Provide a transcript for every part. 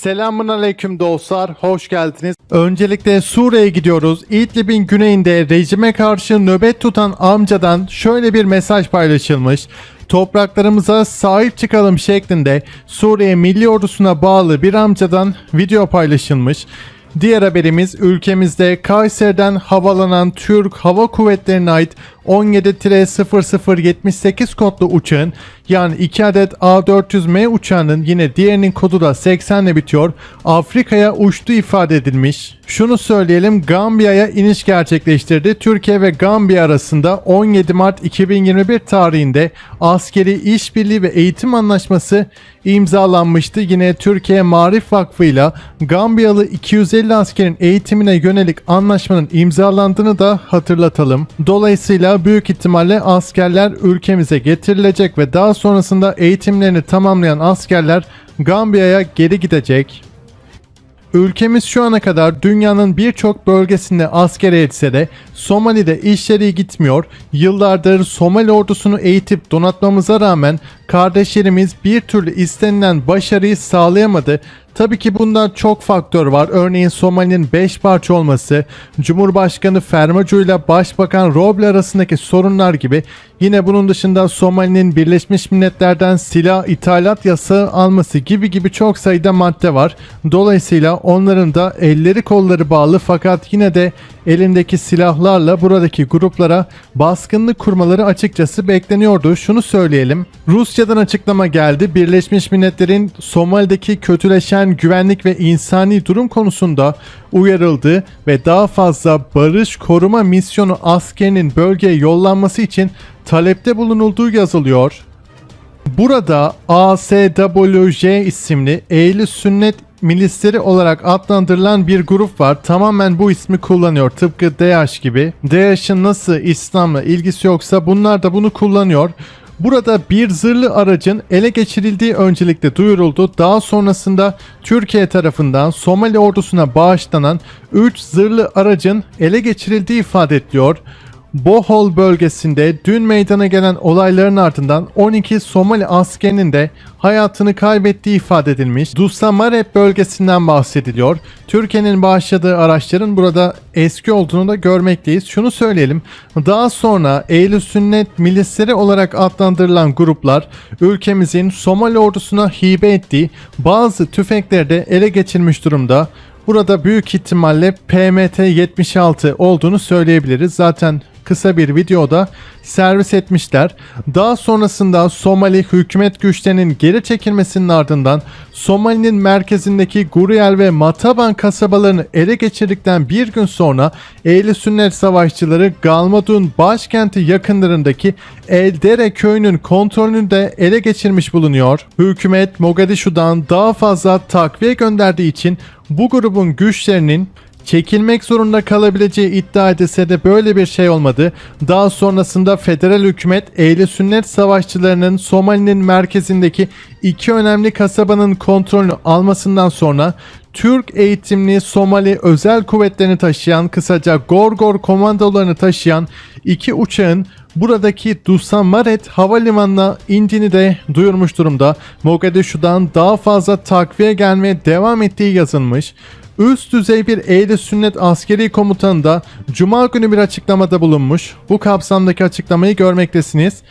Selamun aleyküm dostlar, hoş geldiniz. Öncelikle Suriye'ye gidiyoruz. İdlib'in güneyinde rejime karşı nöbet tutan amcadan şöyle bir mesaj paylaşılmış. Topraklarımıza sahip çıkalım şeklinde Suriye Milli Ordusu'na bağlı bir amcadan video paylaşılmış. Diğer haberimiz ülkemizde Kayseri'den havalanan Türk Hava Kuvvetleri'ne ait 17-0078 kodlu uçağın yani 2 adet A400M uçağının yine diğerinin kodu da 80 ile bitiyor. Afrika'ya uçtu ifade edilmiş. Şunu söyleyelim Gambiya'ya iniş gerçekleştirdi. Türkiye ve Gambiya arasında 17 Mart 2021 tarihinde askeri işbirliği ve eğitim anlaşması imzalanmıştı. Yine Türkiye Marif Vakfı ile Gambiyalı 250 askerin eğitimine yönelik anlaşmanın imzalandığını da hatırlatalım. Dolayısıyla büyük ihtimalle askerler ülkemize getirilecek ve daha sonrasında eğitimlerini tamamlayan askerler Gambiya'ya geri gidecek. Ülkemiz şu ana kadar dünyanın birçok bölgesinde asker eğitse de Somali'de işleri gitmiyor. Yıllardır Somali ordusunu eğitip donatmamıza rağmen kardeşlerimiz bir türlü istenilen başarıyı sağlayamadı. Tabii ki bunda çok faktör var. Örneğin Somali'nin 5 parça olması, Cumhurbaşkanı Fermacu ile Başbakan Roble arasındaki sorunlar gibi. Yine bunun dışında Somali'nin Birleşmiş Milletler'den silah ithalat yasağı alması gibi gibi çok sayıda madde var. Dolayısıyla onların da elleri kolları bağlı fakat yine de elindeki silahlarla buradaki gruplara baskınlık kurmaları açıkçası bekleniyordu. Şunu söyleyelim. Rusya'dan açıklama geldi. Birleşmiş Milletler'in Somali'deki kötüleşen güvenlik ve insani durum konusunda uyarıldı ve daha fazla barış koruma misyonu askerinin bölgeye yollanması için talepte bulunulduğu yazılıyor. Burada ASWJ isimli Eylül Sünnet Milisleri olarak adlandırılan bir grup var. Tamamen bu ismi kullanıyor. Tıpkı DH gibi. DH'ın nasıl İslam'la ilgisi yoksa bunlar da bunu kullanıyor. Burada bir zırhlı aracın ele geçirildiği öncelikle duyuruldu. Daha sonrasında Türkiye tarafından Somali ordusuna bağışlanan 3 zırhlı aracın ele geçirildiği ifade ediliyor. Bohol bölgesinde dün meydana gelen olayların ardından 12 Somali askerinin de hayatını kaybettiği ifade edilmiş. Dusamarep bölgesinden bahsediliyor. Türkiye'nin bağışladığı araçların burada eski olduğunu da görmekteyiz. Şunu söyleyelim. Daha sonra Eylül Sünnet milisleri olarak adlandırılan gruplar ülkemizin Somali ordusuna hibe ettiği bazı tüfekleri de ele geçirmiş durumda. Burada büyük ihtimalle PMT-76 olduğunu söyleyebiliriz. Zaten kısa bir videoda servis etmişler. Daha sonrasında Somali hükümet güçlerinin geri çekilmesinin ardından Somali'nin merkezindeki Guriel ve Mataban kasabalarını ele geçirdikten bir gün sonra Ehli Sünnet savaşçıları Galmadun başkenti yakınlarındaki Eldere köyünün kontrolünü de ele geçirmiş bulunuyor. Hükümet Mogadishu'dan daha fazla takviye gönderdiği için bu grubun güçlerinin çekilmek zorunda kalabileceği iddia edilse de böyle bir şey olmadı. Daha sonrasında federal hükümet Ehli Sünnet savaşçılarının Somali'nin merkezindeki iki önemli kasabanın kontrolünü almasından sonra Türk eğitimli Somali özel kuvvetlerini taşıyan kısaca Gorgor komandolarını taşıyan iki uçağın buradaki Dusamaret havalimanına indiğini de duyurmuş durumda. Mogadishu'dan daha fazla takviye gelmeye devam ettiği yazılmış. Üst düzey bir Ehl-i Sünnet askeri komutanı da Cuma günü bir açıklamada bulunmuş. Bu kapsamdaki açıklamayı görmektesiniz.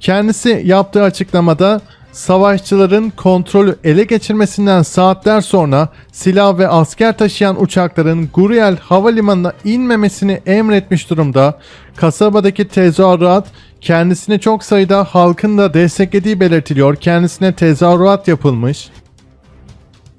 Kendisi yaptığı açıklamada savaşçıların kontrolü ele geçirmesinden saatler sonra silah ve asker taşıyan uçakların Guriel havalimanına inmemesini emretmiş durumda. Kasabadaki tezahürat kendisini çok sayıda halkın da desteklediği belirtiliyor. Kendisine tezahürat yapılmış.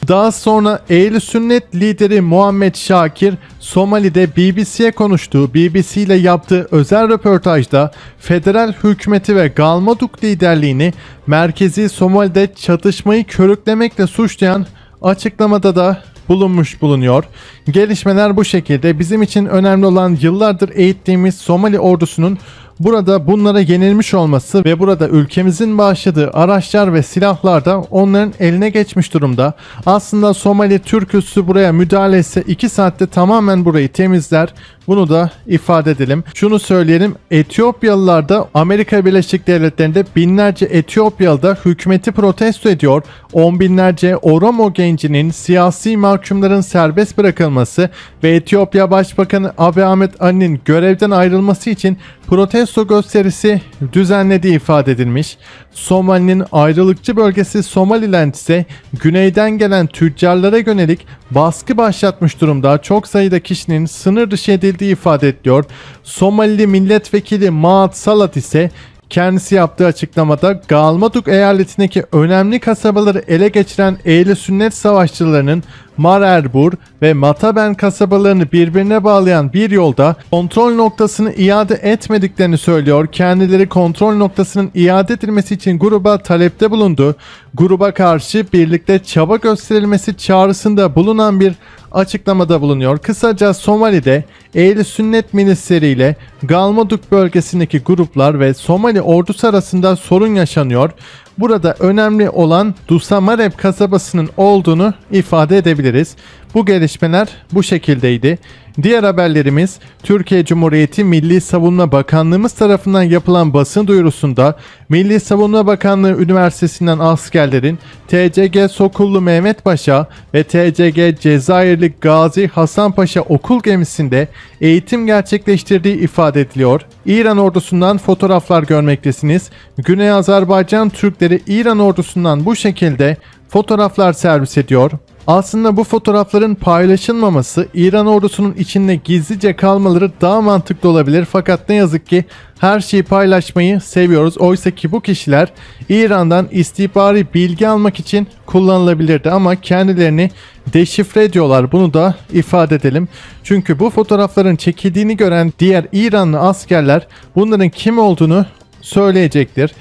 Daha sonra Ehl-i Sünnet lideri Muhammed Şakir Somali'de BBC'ye konuştuğu BBC ile yaptığı özel röportajda federal hükümeti ve Galmaduk liderliğini merkezi Somali'de çatışmayı körüklemekle suçlayan açıklamada da bulunmuş bulunuyor. Gelişmeler bu şekilde. Bizim için önemli olan yıllardır eğittiğimiz Somali ordusunun Burada bunlara yenilmiş olması ve burada ülkemizin bağışladığı araçlar ve silahlar da onların eline geçmiş durumda. Aslında Somali Türk üssü buraya müdahale etse 2 saatte tamamen burayı temizler. Bunu da ifade edelim. Şunu söyleyelim. Etiyopyalılar da Amerika Birleşik Devletleri'nde binlerce Etiyopyalı da hükümeti protesto ediyor. On binlerce Oromo gencinin siyasi mahkumların serbest bırakılması ve Etiyopya Başbakanı Abiy Ahmet Ali'nin görevden ayrılması için protesto gösterisi düzenlediği ifade edilmiş. Somali'nin ayrılıkçı bölgesi Somaliland ise güneyden gelen tüccarlara yönelik baskı başlatmış durumda. Çok sayıda kişinin sınır dışı edildiği ifade ediliyor. Somalili milletvekili Maat Salat ise Kendisi yaptığı açıklamada Galmaduk eyaletindeki önemli kasabaları ele geçiren Ehli Sünnet savaşçılarının Marerbur ve Mataben kasabalarını birbirine bağlayan bir yolda kontrol noktasını iade etmediklerini söylüyor. Kendileri kontrol noktasının iade edilmesi için gruba talepte bulundu. Gruba karşı birlikte çaba gösterilmesi çağrısında bulunan bir açıklamada bulunuyor. Kısaca Somali'de Ehli Sünnet milisleriyle Galmaduk bölgesindeki gruplar ve Somali ordusu arasında sorun yaşanıyor. Burada önemli olan Dusamareb kasabasının olduğunu ifade edebiliriz. Bu gelişmeler bu şekildeydi. Diğer haberlerimiz Türkiye Cumhuriyeti Milli Savunma Bakanlığımız tarafından yapılan basın duyurusunda Milli Savunma Bakanlığı Üniversitesi'nden askerlerin TCG Sokullu Mehmet Paşa ve TCG Cezayirli Gazi Hasan Paşa okul gemisinde eğitim gerçekleştirdiği ifade ediliyor. İran ordusundan fotoğraflar görmektesiniz. Güney Azerbaycan Türkleri İran ordusundan bu şekilde fotoğraflar servis ediyor. Aslında bu fotoğrafların paylaşılmaması İran ordusunun içinde gizlice kalmaları daha mantıklı olabilir fakat ne yazık ki her şeyi paylaşmayı seviyoruz. Oysa ki bu kişiler İran'dan istihbari bilgi almak için kullanılabilirdi ama kendilerini deşifre ediyorlar. Bunu da ifade edelim. Çünkü bu fotoğrafların çekildiğini gören diğer İranlı askerler bunların kim olduğunu söyleyecektir.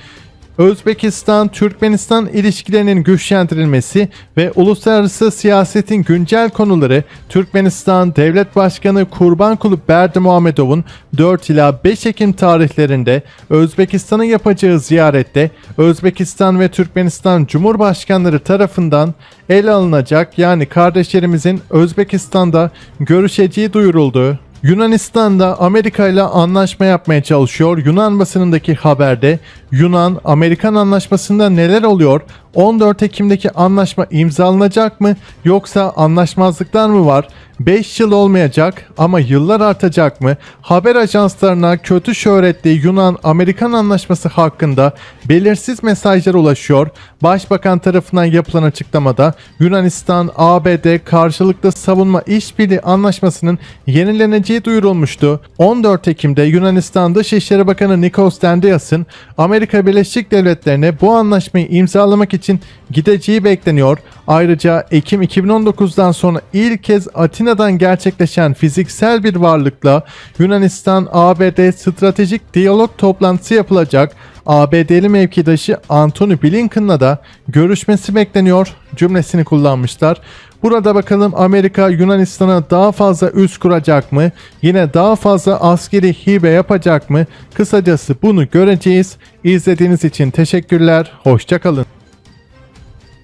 Özbekistan-Türkmenistan ilişkilerinin güçlendirilmesi ve uluslararası siyasetin güncel konuları Türkmenistan Devlet Başkanı Kurbankulu Berdimuhamedov'un 4 ila 5 Ekim tarihlerinde Özbekistan'a yapacağı ziyarette Özbekistan ve Türkmenistan Cumhurbaşkanları tarafından ele alınacak yani kardeşlerimizin Özbekistan'da görüşeceği duyuruldu. Yunanistan'da Amerika ile anlaşma yapmaya çalışıyor. Yunan basınındaki haberde Yunan Amerikan anlaşmasında neler oluyor? 14 Ekim'deki anlaşma imzalanacak mı yoksa anlaşmazlıklar mı var? 5 yıl olmayacak ama yıllar artacak mı? Haber ajanslarına kötü şöhretli Yunan-Amerikan anlaşması hakkında belirsiz mesajlar ulaşıyor. Başbakan tarafından yapılan açıklamada Yunanistan ABD karşılıklı savunma işbirliği anlaşmasının yenileneceği duyurulmuştu. 14 Ekim'de Yunanistan Dışişleri Bakanı Nikos Dendias'ın Amerika Birleşik Devletleri'ne bu anlaşmayı imzalamak için gideceği bekleniyor. Ayrıca Ekim 2019'dan sonra ilk kez Atina'dan gerçekleşen fiziksel bir varlıkla Yunanistan-ABD stratejik diyalog toplantısı yapılacak. ABD'li mevkidaşı Antony Blinken'la da görüşmesi bekleniyor cümlesini kullanmışlar. Burada bakalım Amerika Yunanistan'a daha fazla üs kuracak mı? Yine daha fazla askeri hibe yapacak mı? Kısacası bunu göreceğiz. İzlediğiniz için teşekkürler. Hoşçakalın.